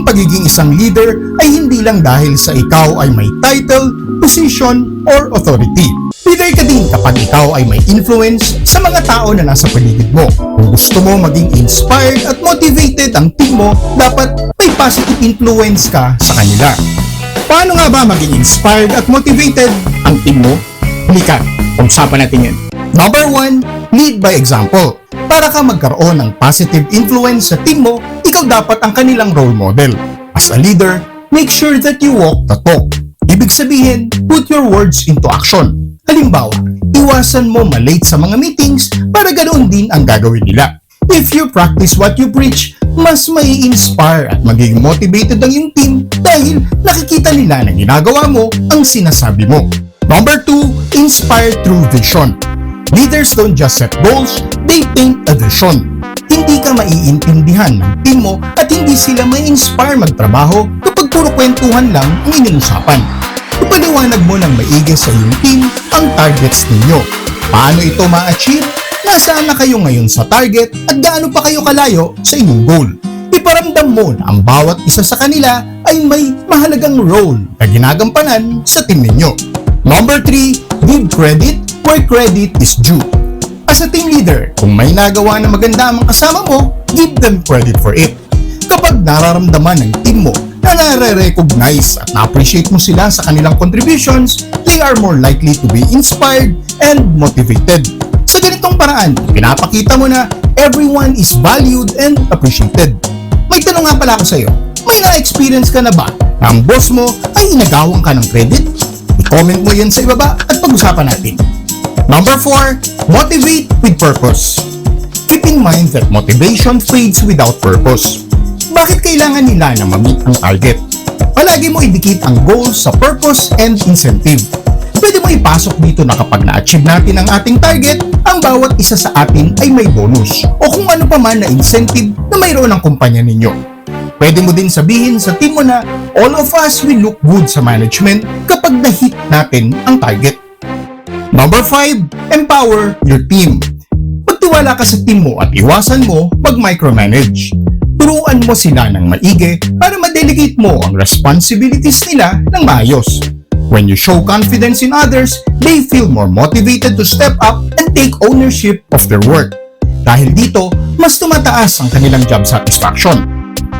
ang pagiging isang leader ay hindi lang dahil sa ikaw ay may title, position, or authority. Leader ka din kapag ikaw ay may influence sa mga tao na nasa paligid mo. Kung gusto mo maging inspired at motivated ang team mo, dapat may positive influence ka sa kanila. Paano nga ba maging inspired at motivated ang team mo? Halika, pag-usapan natin yan. Number one, lead by example. Para ka magkaroon ng positive influence sa team mo, ikaw dapat ang kanilang role model. As a leader, make sure that you walk the talk. Ibig sabihin, put your words into action. Halimbawa, iwasan mo malate sa mga meetings para ganoon din ang gagawin nila. If you practice what you preach, mas may inspire at magiging motivated ang iyong team dahil nakikita nila na ginagawa mo ang sinasabi mo. Number 2, inspire through vision. Leaders don't just set goals, they paint a vision. Hindi ka maiintindihan ng team mo at hindi sila may inspire magtrabaho kapag puro kwentuhan lang ang inyong. Ipaliwanag mo ng maigi sa iyong team ang targets ninyo. Paano ito ma-achieve? Nasaan na kayo ngayon sa target at gaano pa kayo kalayo sa inyong goal? Iparamdam mo na ang bawat isa sa kanila ay may mahalagang role na ginagampanan sa team ninyo. Number 3, give credit where credit is due. As a team leader, kung may nagawa na maganda ang kasama mo, give them credit for it. Kapag nararamdaman ng team mo na nare-recognize at na-appreciate mo sila sa kanilang contributions, they are more likely to be inspired and motivated. Sa ganitong paraan, pinapakita mo na everyone is valued and appreciated. May tanong nga pala ako sa iyo, may na-experience ka na ba na ang boss mo ay inagawan ka ng credit? I-comment mo yan sa ibaba at pag-usapan natin. Number 4, motivate with purpose. Keep in mind that motivation fades without purpose. Bakit kailangan nila na ma-meet ang target? Palagi mo idikit ang goals sa purpose and incentive. Pwede mo ipasok dito na kapag na-achieve natin ang ating target, ang bawat isa sa atin ay may bonus o kung ano pa man na incentive na mayroon ang kumpanya ninyo. Pwede mo din sabihin sa team mo na all of us will look good sa management kapag na-hit natin ang target. Number 5, empower your team. Magtiwala ka sa team mo at iwasan mo mag-micromanage. Turuan mo sila ng maigi para ma-delegate mo ang responsibilities nila ng maayos. When you show confidence in others, they feel more motivated to step up and take ownership of their work. Dahil dito, mas tumataas ang kanilang job satisfaction.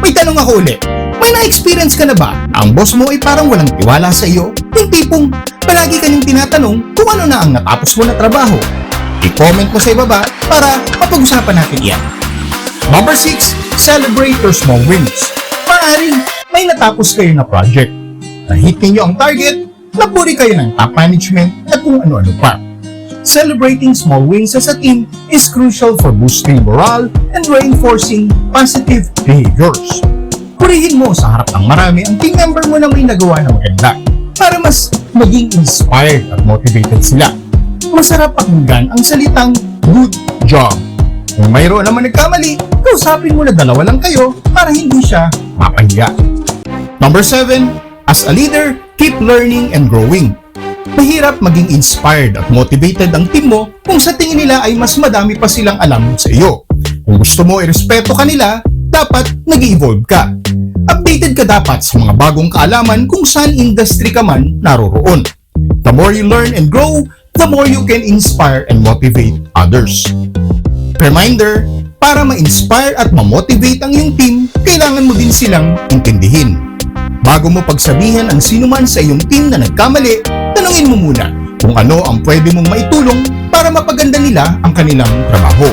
May tanong ako ulit, may na-experience ka na ba ang boss mo ay parang walang tiwala sa iyo? Yung tipong palagi kanyang tinatanong kung ano na ang natapos mo na trabaho. I-comment mo sa ibaba para mapag-usapan natin yan. Number 6, celebrate your small wins. Maaring may natapos kayo na project. Na-hit ninyo ang target, napuri kayo ng top management at kung ano-ano pa. Celebrating small wins as a team is crucial for boosting morale and reinforcing positive behaviors. Purihin mo sa harap ng marami ang team member mo na may nagawa na maganda para mas maging inspired at motivated sila. Masarap pakinggan ang salitang good job. Kung mayroon naman nagkamali, kausapin mo na dalawa lang kayo para hindi siya mapahiya. Number 7, as a leader, keep learning and growing. Mahirap maging inspired at motivated ang team mo kung sa tingin nila ay mas madami pa silang alam sa iyo. Kung gusto mo irespeto kanila, dapat nag evolve ka. Dapat sa mga bagong kaalaman kung saan industry ka man naroroon. The more you learn and grow, the more you can inspire and motivate others. Reminder, para ma-inspire at ma-motivate ang iyong team, kailangan mo din silang intindihin. Bago mo pagsabihan ang sino man sa iyong team na nagkamali, tanungin mo muna kung ano ang pwede mong maitulong para mapaganda nila ang kanilang trabaho.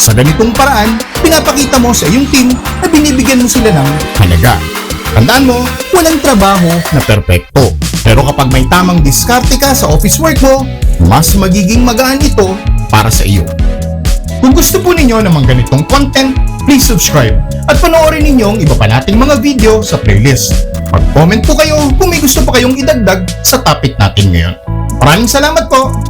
Sa ganitong paraan, pinapakita mo sa iyong team na binibigyan mo sila ng halaga. Tandaan mo, walang trabaho na perpekto. Pero kapag may tamang diskarte ka sa office work mo, mas magiging magaan ito para sa iyo. Kung gusto po ninyo ng mga ganitong content, please subscribe at panoorin ninyo ang iba pa nating mga video sa playlist. Mag-comment po kayo kung may gusto pa kayong idagdag sa topic natin ngayon. Maraming salamat po!